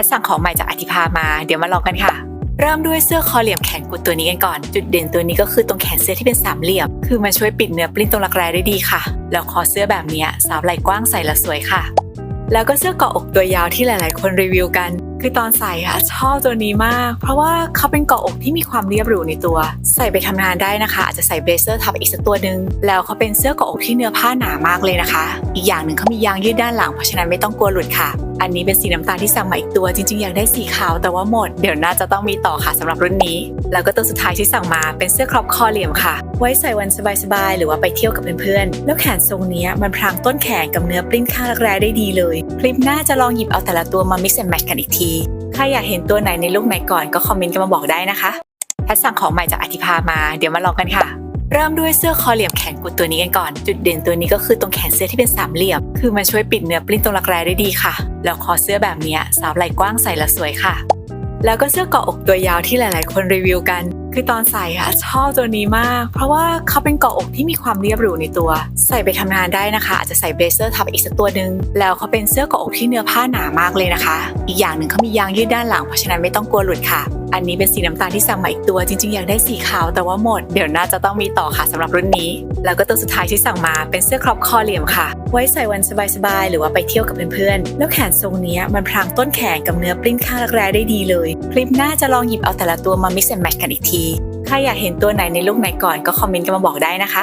ัดสั่งของใหม่จากอธิภามา เดี๋ยวมาลองกันค่ะ เริ่มด้วยเสื้อคอเหลี่ยมแขนกุดตัวนี้กันก่อน จุดเด่นตัวนี้ก็คือตรงแขนเสื้อที่เป็นสามเหลี่ยม คือมันช่วยปิดเนื้อปลิ้นตรงรักแร้ได้ดีค่ะ แล้วคอเสื้อแบบนี้สาวไหล่กว้างใส่ล้วสวยค่ะ แล้วก็เสื้อเกาะอกตัวยาวที่หลาย ๆ คนรีวิวกัน คือตอนใส่อะชอบตัวนี้มาก เพราะว่าเขาเป็นเกาะอกที่มีความเรียบหรูในตัว ใส่ไปทำงานได้นะคะ อาจจะใส่เบเซอร์ทับอีกสักตัวหนึ่งแล้วเขาเป็นเสื้อเกาะอกที่เนื้อผ้าหนามากเลยนะคะ อีกอย่างหนึ่งเขามียางยืดด้านหลังเพราะฉะนั้นไม่ต้องกลัวหลุดค่ะ อันนี้เป็นสีน้ำตาลที่สั่งมาอีกตัว จริงๆ อยากได้สีขาวแต่ว่าหมด เดี๋ยวน่าจะต้องมีต่อค่ะสำหรับรุ่นนี้ แล้วก็ตัวสุดท้ายที่สั่งมาเป็นเสื้อครอปคอเหลี่ยมค่ะ ไว้ใส่วันสบายๆ หรือว่าไปเที่ยวกับเพื่อนๆ แล้วแขนทรงนี้มันพรางต้นแขนกับเนื้อปลิ้นข้างรักแร้ได้ดีเลย คลิปหน้าจะลองหยิบเอาแต่ละตัวมา mix and match กันอีกทีใครอยากเห็นตัวไหนในลุคไหนก่อนก็คอมเมนต์กันมาบอกได้นะคะแพทสั่งของใหม่จากอธิภามา เดี๋ยวมาลองกันค่ะ เริ่มด้วยเสื้อคอเหลี่ยมแขนกุดตัวนี้กันก่อน จุดเด่นตัวนี้ก็คือตรงแขนเสื้อที่เป็นสามเหลี่ยม คือมันช่วยปิดเนื้อปลิ้นตรงรักแร้ได้ดีค่ะ แล้วคอเสื้อแบบนี้สาวไหล่กว้างใส่แล้วสวยค่ะ แล้วก็เสื้อเกาะอกตัวยาวที่หลาย ๆ คนรีวิวกัน คือตอนใส่อะชอบตัวนี้มาก เพราะว่าเขาเป็นเกาะอกที่มีความเรียบหรูในตัว ใส่ไปทำงานได้นะคะ อาจจะใส่เบเซอร์ทับอีกสักตัวหนึ่งแล้วเขาเป็นเสื้อเกาะอกที่เนื้อผ้าหนามากเลยนะคะ อีกอย่างหนึ่งเขามียางยืดด้านหลังเพราะฉะนั้นไม่ต้องกลัวหลุดค่ะ อันนี้เป็นสีน้ำตาลที่สั่งมาอีกตัว จริงๆ อยากได้สีขาวแต่ว่าหมด เดี๋ยวน่าจะต้องมีต่อค่ะสำหรับรุ่นนี้ แล้วก็ตัวสุดท้ายที่สั่งมาเป็นเสื้อครอปคอเหลี่ยมค่ะ ไว้ใส่วันสบายๆ หรือว่าไปเที่ยวกับเพื่อนๆ แล้วแขนทรงนี้มันพรางต้นแขนกับเนื้อปลิ้นข้างรักแร้ได้ดีเลย คลิปหน้าจะลองหยิบเอาแต่ละตัวมา mix and match กันอีกทีใครอยากเห็นตัวไหนในลุคไหนก่อนก็คอมเมนต์กันมาบอกได้นะคะ